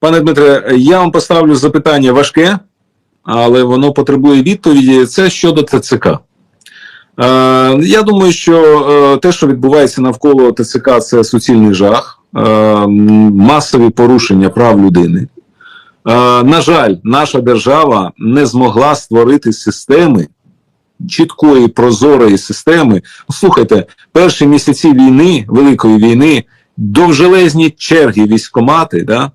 Пане Дмитре, я вам поставлю запитання важке, але воно потребує відповіді. Це щодо ТЦК. Е, я думаю, що е, те, що відбувається навколо ТЦК, це суцільний жах, е, масові порушення прав людини. На жаль, наша держава не змогла створити системи чіткої прозорої системи. Слухайте, перші місяці війни, великої війни, довжелезні черги військомати, да?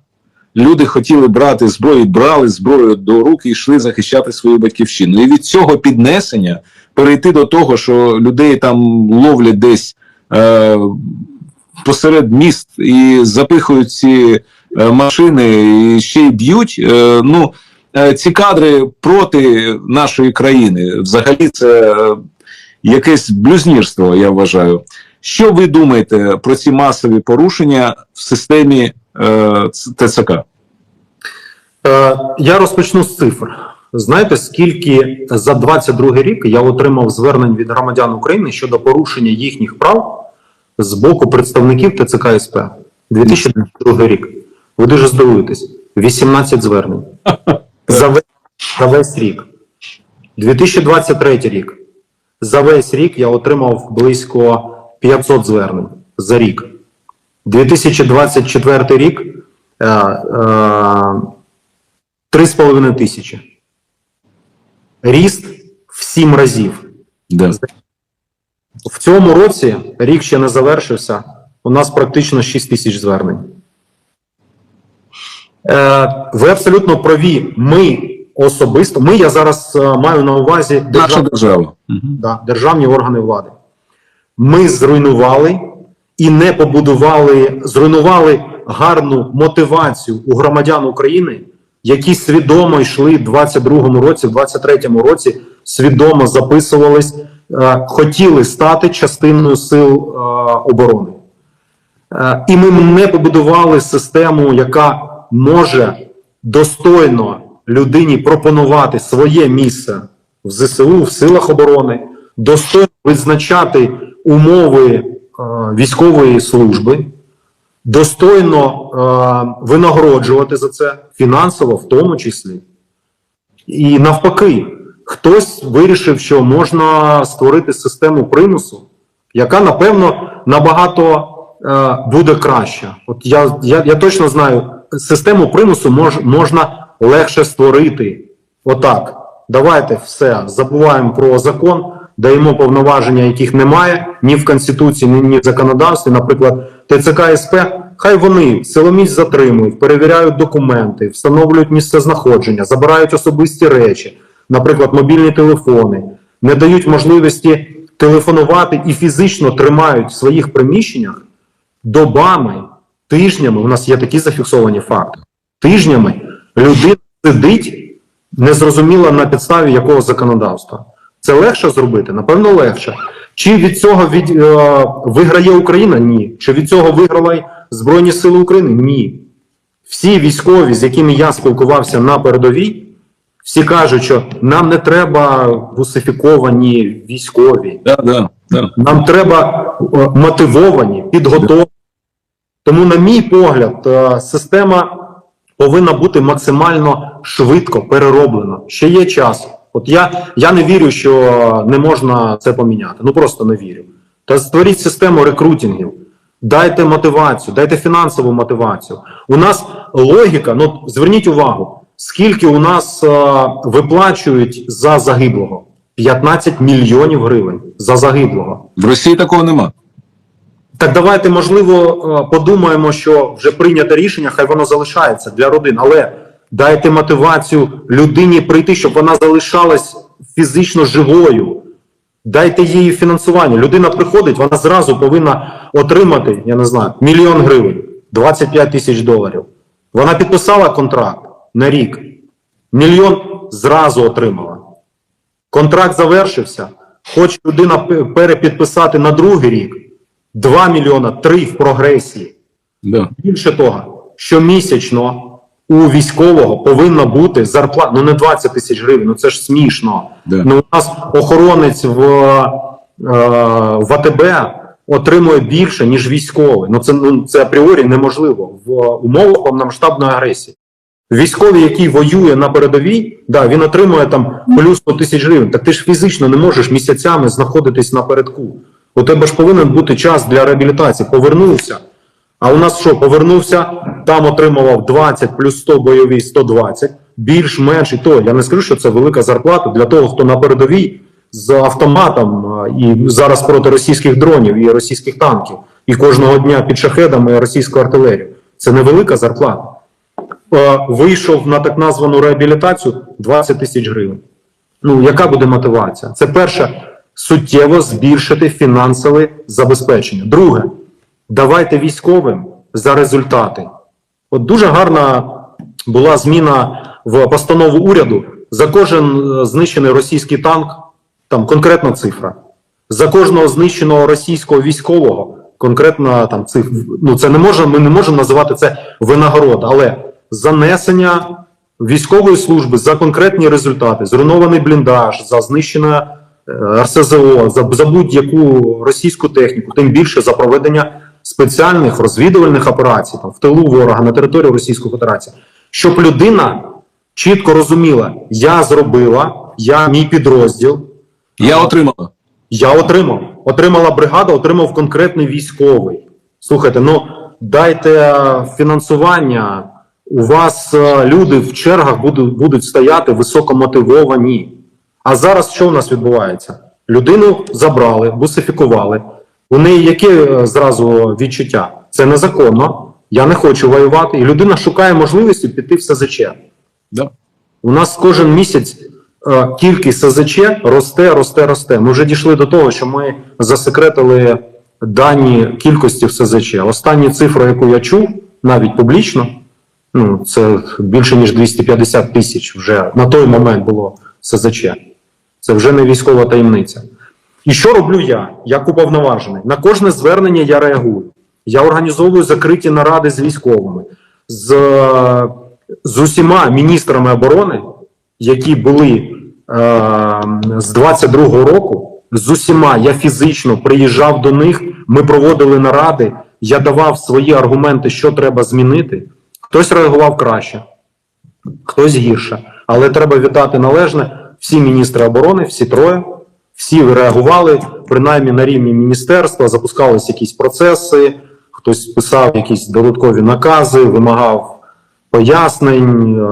Люди хотіли брати зброю, брали зброю до рук і йшли захищати свою батьківщину. І від цього піднесення перейти до того, що людей там ловлять десь е, посеред міст і запихують ці е, машини і ще й б'ють. Е, ну, е, ці кадри проти нашої країни взагалі це е, якесь блюзнірство, я вважаю. Що ви думаєте про ці масові порушення в системі ТЦК? Е, Я розпочну з цифр. Знаєте, скільки за 22 рік я отримав звернень від громадян України щодо порушення їхніх прав з боку представників ТЦК СП? 2022 рік. Ви дуже здивуєтесь. 18 звернень. За весь, за весь рік. 2023 рік. За весь рік я отримав близько 500 звернень за рік. 2024 рік е, е, 3,5 тисячі. Ріст в 7 разів. Да. В цьому році рік ще не завершився. У нас практично 6 тисяч звернень. Е, ви абсолютно праві. Ми особисто, ми я зараз е, маю на увазі. Да, державні органи влади. Ми зруйнували і не побудували, зруйнували гарну мотивацію у громадян України, які свідомо йшли в 22-му році, в 23-му році, свідомо записувались, е, хотіли стати частиною сил е, оборони. Е, І ми не побудували систему, яка може достойно людині пропонувати своє місце в ЗСУ, в силах оборони, достойно визначати умови військової служби, достойно е, винагороджувати за це фінансово, в тому числі. І навпаки, хтось вирішив, що можна створити систему примусу, яка, напевно, набагато е, буде краща. От я, я, я точно знаю, систему примусу мож, можна легше створити. Отак. Давайте все забуваємо про закон, даємо повноваження, яких немає ні в Конституції, ні, в законодавстві. Наприклад, ТЦК СП, хай вони силоміць затримують, перевіряють документи, встановлюють місце знаходження, забирають особисті речі, наприклад, мобільні телефони, не дають можливості телефонувати і фізично тримають в своїх приміщеннях добами, тижнями. У нас є такі зафіксовані факти. Тижнями людина сидить незрозуміло на підставі якого законодавства. Це легше зробити? Напевно, легше. Чи від цього від, е, виграє Україна? Ні. Чи від цього виграли Збройні Сили України? Ні. Всі військові, з якими я спілкувався на передовій, всі кажуть, що нам не треба гусифіковані військові, Да, да, да. нам треба е, мотивовані, підготовлені. Тому, на мій погляд, е, система повинна бути максимально швидко перероблена. Ще є час. От я, я не вірю, що не можна це поміняти. Ну просто не вірю. Та створіть систему рекрутингів, дайте мотивацію, дайте фінансову мотивацію. У нас логіка, ну зверніть увагу, скільки у нас е, виплачують за загиблого? 15 мільйонів гривень за загиблого. В Росії такого нема. Так давайте, можливо, е, подумаємо, що вже прийнято рішення, хай воно залишається для родин, але дайте мотивацію людині прийти, щоб вона залишалась фізично живою. Дайте їй фінансування. Людина приходить, вона зразу повинна отримати, я не знаю, мільйон гривень, 25 тисяч доларів. Вона підписала контракт на рік. Мільйон зразу отримала. Контракт завершився. Хоче людина перепідписати на другий рік. 2 мільйона, 3 в прогресії. Да. Більше того, щомісячно у військового повинна бути зарплата, ну не 20 тисяч гривень, ну це ж смішно. Да. Ну, у нас охоронець в, е, в АТБ отримує більше, ніж військовий. Ну це, ну, це апріорі неможливо в умовах повномасштабної агресії. Військовий, який воює на передовій, да, він отримує там плюс 100 тисяч гривень. Так ти ж фізично не можеш місяцями знаходитись на передку. У тебе ж повинен бути час для реабілітації. Повернувся. А у нас що, повернувся, там отримував 20 плюс 100 бойовий 120, більш-менш і то. Я не скажу, що це велика зарплата для того, хто на передовій з автоматом і зараз проти російських дронів і російських танків, і кожного дня під шахедами російську артилерію. Це невелика зарплата. Е, Вийшов на так названу реабілітацію 20 тисяч гривень. Ну, яка буде мотивація? Це перше, суттєво збільшити фінансове забезпечення. Друге, давайте військовим за результати. От дуже гарна була зміна в постанову уряду. За кожен е, знищений російський танк, там конкретна цифра. За кожного знищеного російського військового, конкретна там цифра. Ну це не може, ми не можемо називати це винагорода, але занесення військової служби за конкретні результати, зруйнований бліндаж, за знищене е, РСЗО, за, за будь-яку російську техніку, тим більше за проведення спеціальних розвідувальних операцій там в тилу ворога на території Російської Федерації, щоб людина чітко розуміла, я зробила, я мій підрозділ, Я отримала. я отримав. Отримала бригада, отримав конкретний військовий. Слухайте, ну дайте фінансування. У вас е, люди в чергах будуть, будуть стояти високомотивовані. А зараз що у нас відбувається? Людину забрали, бусифікували. У неї яке е, зразу відчуття? Це незаконно. Я не хочу воювати. І людина шукає можливості піти в СЗЧ. Да. У нас кожен місяць е, кількість СЗЧ росте, росте, росте. Ми вже дійшли до того, що ми засекретили дані кількості в СЗЧ. Остання цифра, яку я чув, навіть публічно, ну це більше ніж 250 тисяч вже на той момент було СЗЧ. Це вже не військова таємниця. І що роблю я, як уповноважений? На кожне звернення я реагую. Я організовую закриті наради з військовими, з, е, з усіма міністрами оборони, які були е, з 22-го року. З усіма я фізично приїжджав до них, ми проводили наради, я давав свої аргументи, що треба змінити. Хтось реагував краще, хтось гірше. Але треба вітати належне. Всі міністри оборони, всі троє, всі реагували, принаймні на рівні міністерства, запускались якісь процеси, хтось писав якісь додаткові накази, вимагав пояснень,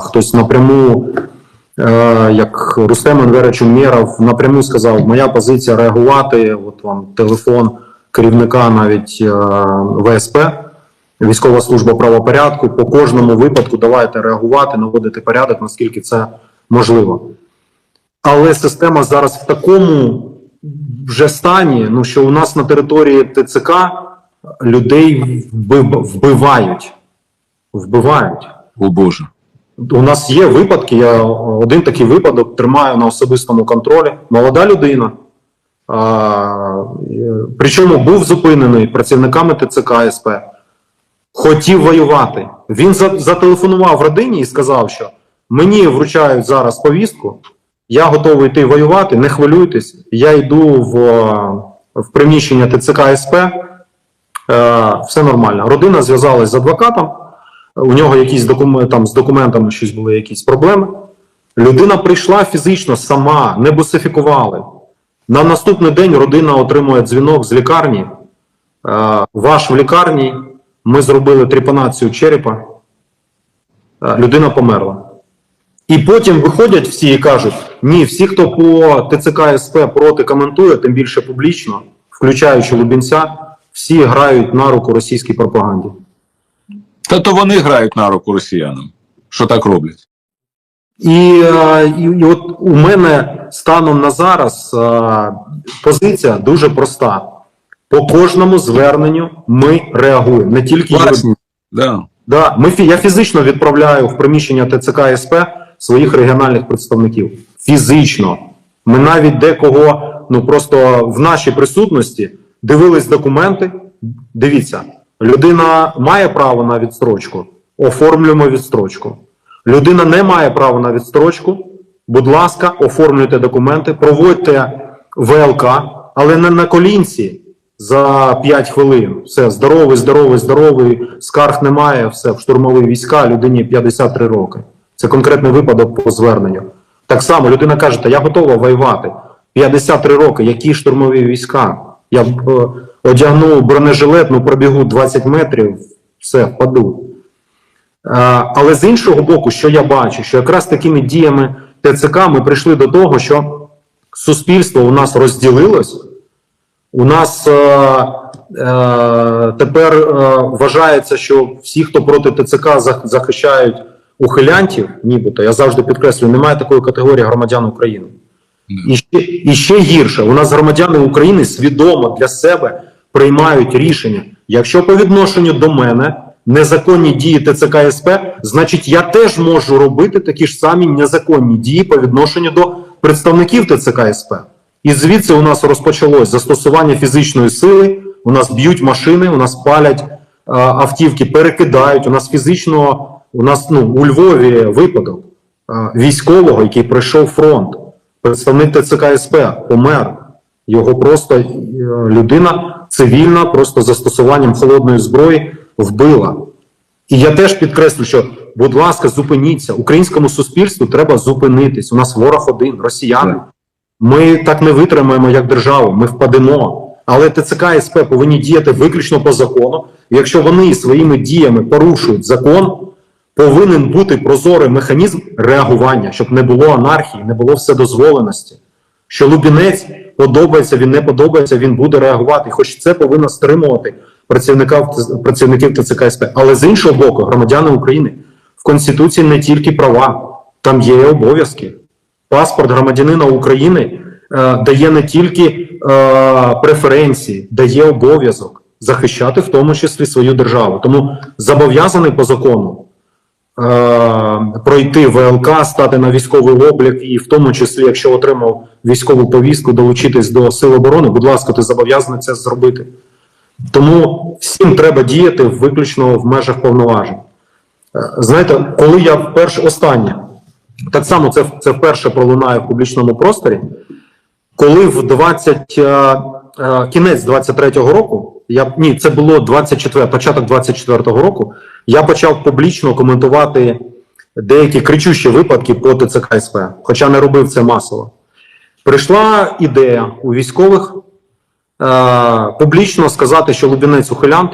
хтось напряму, е, як Рустем Енверич Умєров, напряму сказав, моя позиція реагувати, от вам телефон керівника навіть е, ВСП, Військова служба правопорядку, по кожному випадку давайте реагувати, наводити порядок, наскільки це можливо. Але система зараз в такому вже стані, ну що у нас на території ТЦК людей вбивають. Вбивають. О Боже. У нас є випадки. Я один такий випадок тримаю на особистому контролі. Молода людина. А, причому був зупинений працівниками ТЦК СП. Хотів воювати. Він зателефонував родині і сказав, що мені вручають зараз повістку, я готовий йти воювати, не хвилюйтесь. Я йду в, в приміщення ТЦК СП. Е, все нормально. Родина зв'язалась з адвокатом. У нього якісь документи там з документами щось були якісь проблеми. Людина прийшла фізично сама, не бусифікували. На наступний день родина отримує дзвінок з лікарні. Е, ваш в лікарні. Ми зробили трепанацію черепа. Е, людина померла. І потім виходять всі і кажуть: ні, всі, хто по ТЦК СП проти коментує, тим більше публічно, включаючи Лубінця, всі грають на руку російській пропаганді. Та то вони грають на руку росіянам, що так роблять. І, е, і, і от у мене станом на зараз е, позиція дуже проста. По кожному зверненню ми реагуємо, не тільки. Да. Да, ми я фізично відправляю в приміщення ТЦК СП своїх регіональних представників. Фізично. Ми навіть декого, ну просто в нашій присутності дивились документи. Дивіться, людина має право на відстрочку. Оформлюємо відстрочку. Людина не має права на відстрочку. Будь ласка, оформлюйте документи, проводьте ВЛК, але не на колінці. за 5 хвилин. Все, здоровий, здоровий, здоровий, скарг немає, все, в штурмові війська, людині 53 роки. Це конкретний випадок по зверненню. Так само людина каже, та я готова воювати. 53 роки, які штурмові війська? Я е, одягну бронежилет, ну пробігу 20 метрів, все, впаду. Е, Але з іншого боку, що я бачу, що якраз такими діями ТЦК ми прийшли до того, що суспільство у нас розділилось, у нас е, е, тепер е, вважається, що всі, хто проти ТЦК захищають ухилянтів, нібито я завжди підкреслюю, немає такої категорії громадян України. І ще, і ще гірше, у нас громадяни України свідомо для себе приймають рішення. Якщо по відношенню до мене незаконні дії ТЦК СП, значить я теж можу робити такі ж самі незаконні дії по відношенню до представників ТЦК СП. І звідси у нас розпочалось застосування фізичної сили. У нас б'ють машини, у нас палять е, автівки, перекидають. У нас фізично, у нас ну у Львові випадок військового, який пройшов фронт, представник ТЦК СП, помер. Його просто е, людина цивільна, просто застосуванням холодної зброї вбила. І я теж підкреслю, що, будь ласка, зупиніться. Українському суспільству треба зупинитись. У нас ворог один, росіяни. Ми так не витримаємо як держава, ми впадемо. Але ТЦК і СП повинні діяти виключно по закону. І якщо вони своїми діями порушують закон, повинен бути прозорий механізм реагування, щоб не було анархії, не було вседозволеності. Що Лубінець подобається, він не подобається, він буде реагувати. Хоч це повинно стримувати працівника, працівників ТЦК СП. Але з іншого боку, громадяни України в Конституції не тільки права, там є обов'язки. Паспорт громадянина України е, дає не тільки е, преференції, дає обов'язок захищати в тому числі свою державу. Тому зобов'язаний по закону пройти ВЛК, стати на військовий облік, і в тому числі, якщо отримав військову повістку, долучитись до сил оборони, будь ласка, ти зобов'язаний це зробити. Тому всім треба діяти виключно в межах повноважень. Е, Знаєте, коли я вперше останнє, так само це, це вперше пролунає в публічному просторі, коли в 20, е, е, кінець 23-го року, я ні, це було 24, початок 24-го року, я почав публічно коментувати деякі кричущі випадки по ТЦК СП, хоча не робив це масово. Прийшла ідея у військових е, публічно сказати, що Лубінець ухилянт,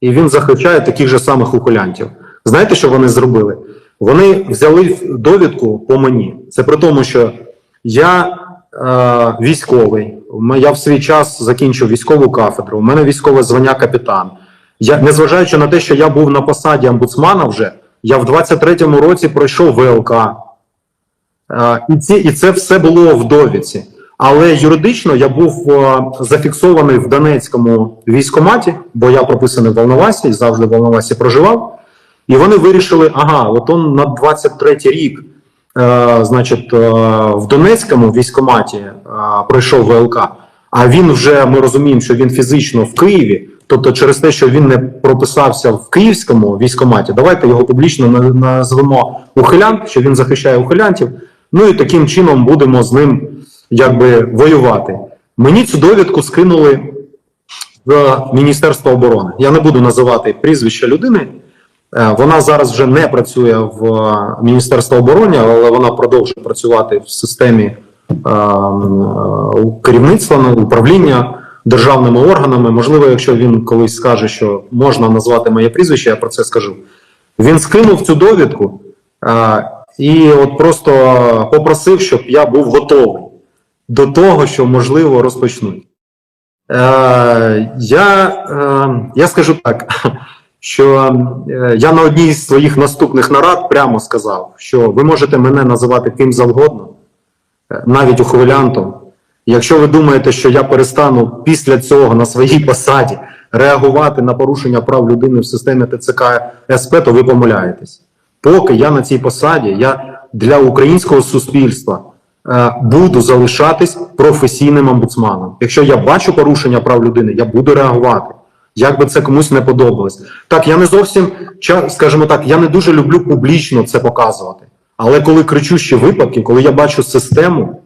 і він захищає таких же самих ухилянтів. Знаєте, що вони зробили? Вони взяли довідку по мені. Це при тому, що я е, військовий, я в свій час закінчив військову кафедру, у мене військове звання капітан. Я, незважаючи на те, що я був на посаді омбудсмана вже, я в 23-му році пройшов ВЛК. Е, і, ці, і це все було в довідці. Але юридично я був е, зафіксований в Донецькому військкоматі, бо я прописаний в Волновасі завжди в Волновасі проживав. І вони вирішили: ага, от он на 23-й рік, значить, е, в Донецькому військкоматі е, пройшов ВЛК, а він вже ми розуміємо, що він фізично в Києві. Тобто, через те, що він не прописався в київському військкоматі, давайте його публічно назвемо ухилянт, що він захищає ухилянтів. Ну і таким чином будемо з ним якби воювати. Мені цю довідку скинули в Міністерство оборони. Я не буду називати прізвище людини. Е, Вона зараз вже не працює в е, Міністерстві оборони, але вона продовжує працювати в системі е, керівництва, ну, управління державними органами. Можливо, якщо він колись скаже, що можна назвати моє прізвище, я про це скажу. Він скинув цю довідку і от просто попросив, щоб я був готовий до того, що можливо розпочнуть. Я, я скажу так, що е, я на одній з своїх наступних нарад прямо сказав, що ви можете мене називати ким завгодно, е, навіть ухвилянтом. Якщо ви думаєте, що я перестану після цього на своїй посаді реагувати на порушення прав людини в системі ТЦК СП, то ви помиляєтесь. Поки я на цій посаді, я для українського суспільства е, буду залишатись професійним омбудсманом. Якщо я бачу порушення прав людини, я буду реагувати. Як би це комусь не подобалось. Так, я не зовсім, скажімо так, я не дуже люблю публічно це показувати. Але коли кричущі випадки, коли я бачу систему,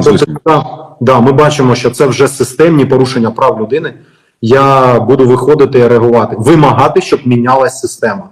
Звичайно. Да, ми бачимо, що це вже системні порушення прав людини. Я буду виходити і реагувати, вимагати, щоб мінялась система.